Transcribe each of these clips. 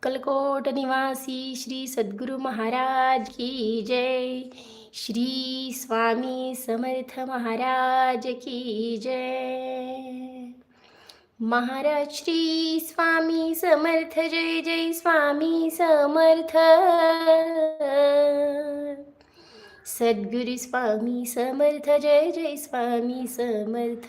अक्कलकोट निवासी श्री सद्गुरु महाराज की जय। श्री स्वामी समर्थ महाराज की जय। महाराज श्री स्वामी समर्थ जय जय स्वामी समर्थ। सद्गुरु स्वामी समर्थ जय जय स्वामी समर्थ।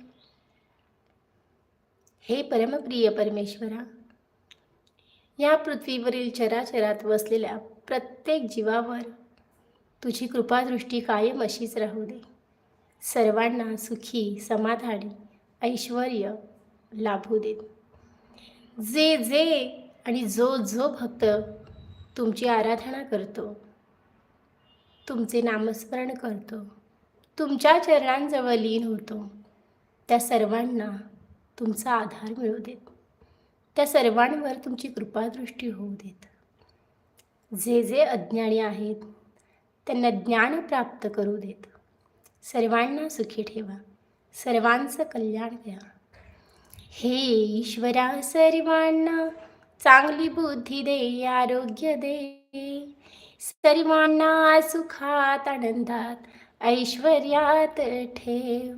हे परमप्रिय परमेश्वरा या पृथ्वीवरील चराचरात वसलेल्या प्रत्येक जीवावर तुझी कृपादृष्टी कायम अशीच राहू दे. सर्वांना सुखी समाधानी ऐश्वर लाभू देत जे जे आणि जो जो भक्त तुमची आराधना करतो तुमचे नामस्मरण करतो तुमच्या चरणांजवळ लीन होतो त्या सर्वांना तुमचा आधार मिळू देत. त्या सर्वांवर तुमची कृपादृष्टी होऊ देत. जे जे अज्ञानी आहेत त्यांना ज्ञान प्राप्त करू देत. सर्वांना सुखी ठेवा. सर्वांचं कल्याण द्या हे ईश्वरा सर्वांना चांगली बुद्धी दे आरोग्य दे. सर्वांना सुखात आनंदात ऐश्वर्यात ठेव.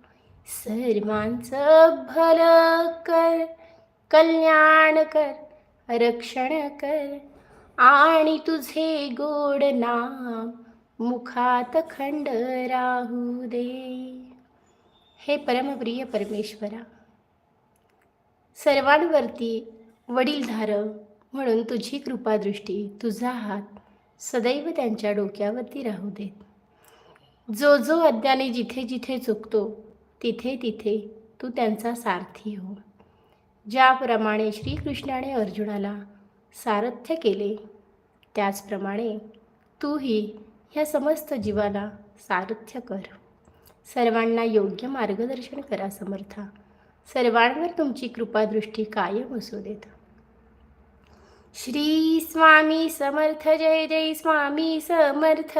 सर्वांचं भलं कर कल्याण कर रक्षण कर. आणि तुझे गोड नाम मुखात खंड राहू दे. हे परमप्रिय परमेश्वरा सर्वांवरती वडीलधार म्हणून तुझी कृपादृष्टी तुझा हात सदैव त्यांच्या डोक्यावरती राहू देत. जो जो अज्ञानी जिथे जिथे चुकतो तिथे तिथे तू त्यांचा सारथी हो. ज्याप्रमाणे श्रीकृष्णाने अर्जुनाला सारथ्य केले त्याचप्रमाणे तूही ह्या समस्त जीवाला सारथ्य कर. सर्वांना योग्य मार्गदर्शन करा समर्था. सर्वांवर तुमची कृपादृष्टी कायम असू देत. श्री स्वामी समर्थ जय जय स्वामी समर्थ.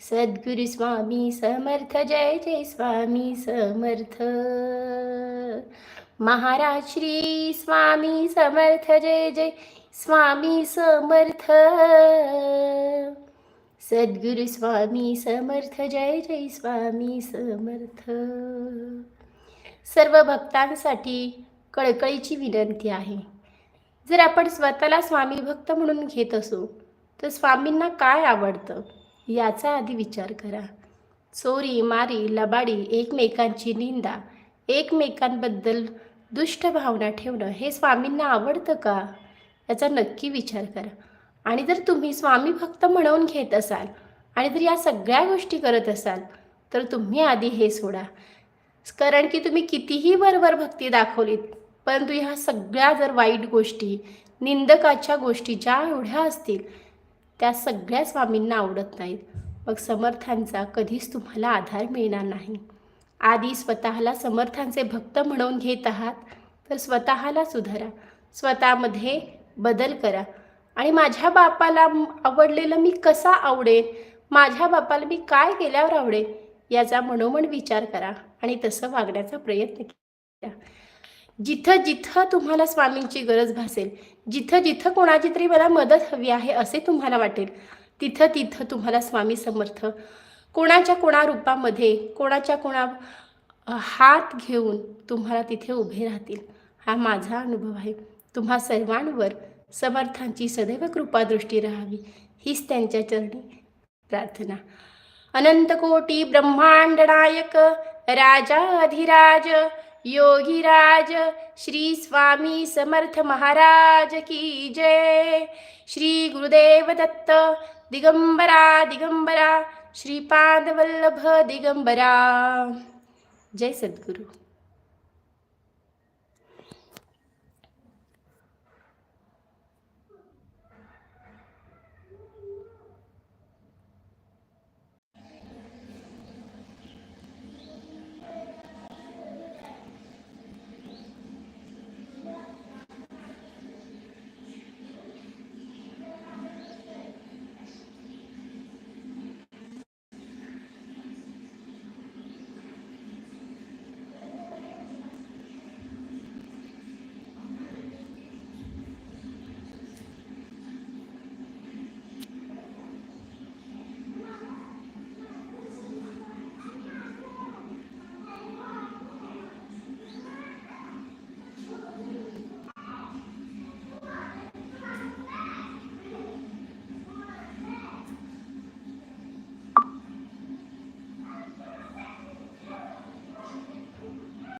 सद्गुरु स्वामी समर्थ जय जय स्वामी समर्थ. महाराज श्री स्वामी समर्थ जय जय स्वामी समर्थ. सद्गुरु स्वामी समर्थ जय जय स्वामी समर्थ. सर्व भक्तांसाठी कळकळीची विनंती आहे. जर आपण स्वतःला स्वामी भक्त म्हणून घेत असू तर स्वामींना काय आवडतं? याचा आधी विचार करा. चोरी मारी लबाडी एकमेकांची निंदा एकमेकांबद्दल दुष्ट भावना ठेवणं हे स्वामींना आवडतं का? याचा नक्की विचार करा. आणि जर तुम्ही स्वामी भक्त म्हणून घेत असाल आणि जर या सगळ्या गोष्टी करत असाल तर तुम्ही आधी हे सोडा. कारण की तुम्ही कितीही वरवर भक्ती दाखवलीत परंतु ह्या सगळ्या जर वाईट गोष्टी निंदकाच्या गोष्टी ज्या एवढ्या असतील त्या सगळ्या स्वामींना आवडत नाहीत. मग समर्थांचा कधीच तुम्हाला आधार मिळणार नाही. आधी स्वतःला समर्थांचे भक्त म्हणून घेत आहात तर स्वतःला सुधारा. स्वतःमध्ये बदल करा. आणि माझ्या बापाला आवडलेलं मी कसा आवडेन? माझ्या बापाला मी काय केल्यावर आवडेल याचा मनोमन विचार करा आणि तसं वागण्याचा प्रयत्न करा जिथं जिथं तुम्हाला स्वामींची गरज भासेल जिथं जिथं कोणाची तरी मला मदत हवी आहे असे तुम्हाला वाटेल तिथं तिथं तुम्हाला स्वामी समर्थ कोणाच्या कोणा रूपामध्ये कोणाच्या कोणा हात घेऊन तुम्हाला तिथे उभे राहतील. हा माझा अनुभव आहे. तुम्हा सर्वांवर समर्थांची सदैव कृपादृष्टी राहावी. हीच त्यांच्या चरणी प्रार्थना. अनंत कोटी ब्रह्मांड नायक राजाधिराज योगीराज श्री स्वामी समर्थ महाराज की जय। श्री गुरुदेव दत्त दिगंबरा दिगंबरा। श्रीपाद वल्लभ दिगंबरा। जय सद्गुरू।